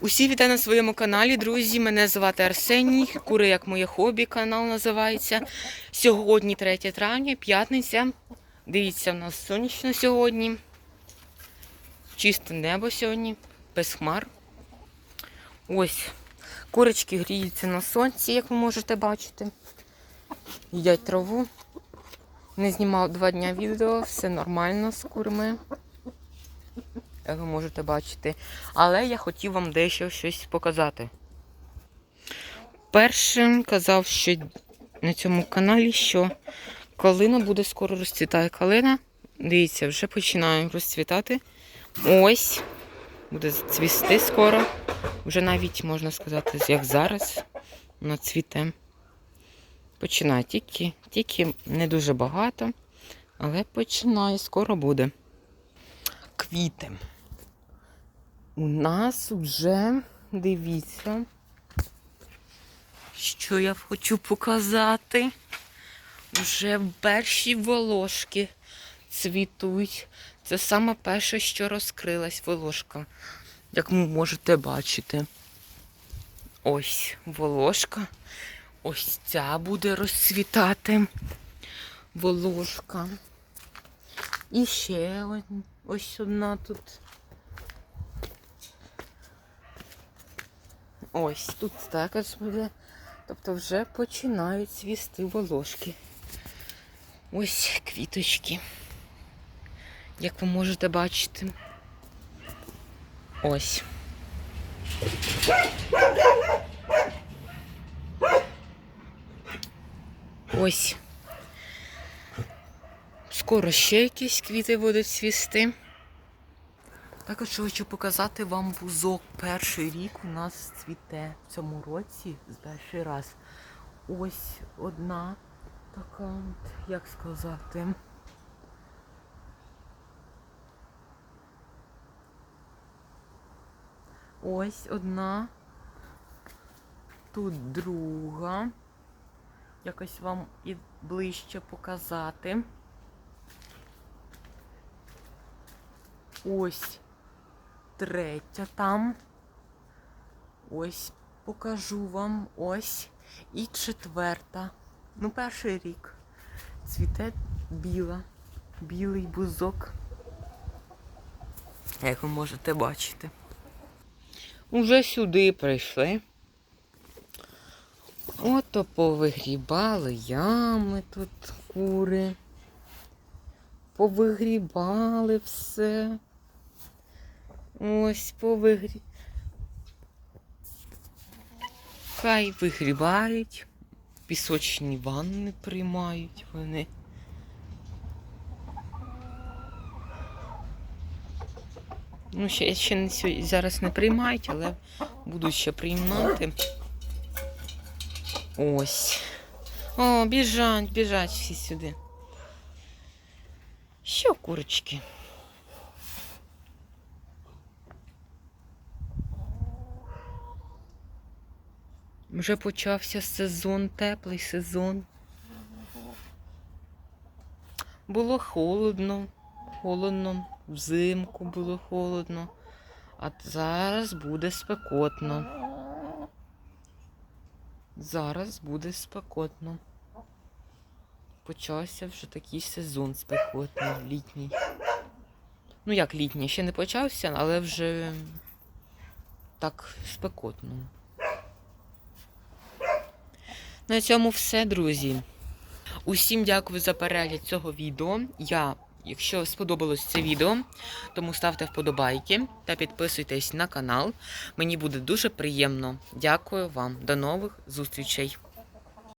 Усі вітаю на своєму каналі, друзі. Мене звати Арсеній. Кури як моє хобі, канал називається. Сьогодні 3 травня, п'ятниця. Дивіться, в нас сонячно сьогодні. Чисте небо сьогодні, без хмар. Ось. Курочки гріються на сонці, як ви можете бачити. Їдять траву. Не знімав два дня відео, все нормально з курми. Як ви можете бачити. Але я хотів вам дещо щось показати. Першим казав, що на цьому каналі, що калина буде скоро розцвітає. Калина, дивіться, вже починає розцвітати. Ось, буде цвісти скоро. Вже навіть можна сказати, як зараз вона цвіте. Починає тільки, тільки не дуже багато, але починає, скоро буде. Квіти. У нас вже, дивіться, що я хочу показати. Вже перші волошки цвітуть. Це саме перше, що розкрилась волошка, як ви можете бачити. Ось волошка. Ось ця буде розцвітати волошка. І ще ось одна тут. Ось тут також буде. Тобто вже починають цвісти волошки. Ось квіточки. Як ви можете бачити. Ось. Ось. Скоро ще якісь квіти будуть цвісти. Також хочу показати вам бузок. Перший рік у нас цвіте в цьому році з перший раз. Ось одна така, як сказати. Ось одна. Тут друга. Якось вам і ближче показати. Ось третя там. Ось покажу вам. Ось. І четверта. Ну, перший рік. Цвіте біла. Білий бузок. Як ви можете бачити. Уже сюди прийшли. Ото повигрібали ями тут кури. Повигрібали все. Ось повигрі. Хай вигрібають. Пісочні ванни приймають вони. Ну, ще, ще не сьо- зараз не приймають, але будуть ще приймати. Ось. О, біжать, біжать всі сюди. Що, курочки? Вже почався сезон, теплий сезон. Було холодно, холодно, взимку було холодно, а зараз буде спекотно. Зараз буде спекотно. Почався вже такий сезон спекотний, літній. Ну, як літній, ще не почався, але вже так спекотно. На цьому все, друзі. Усім дякую за перегляд цього відео. Я, якщо сподобалось це відео, тому ставте вподобайки та підписуйтесь на канал. Мені буде дуже приємно. Дякую вам. До нових зустрічей.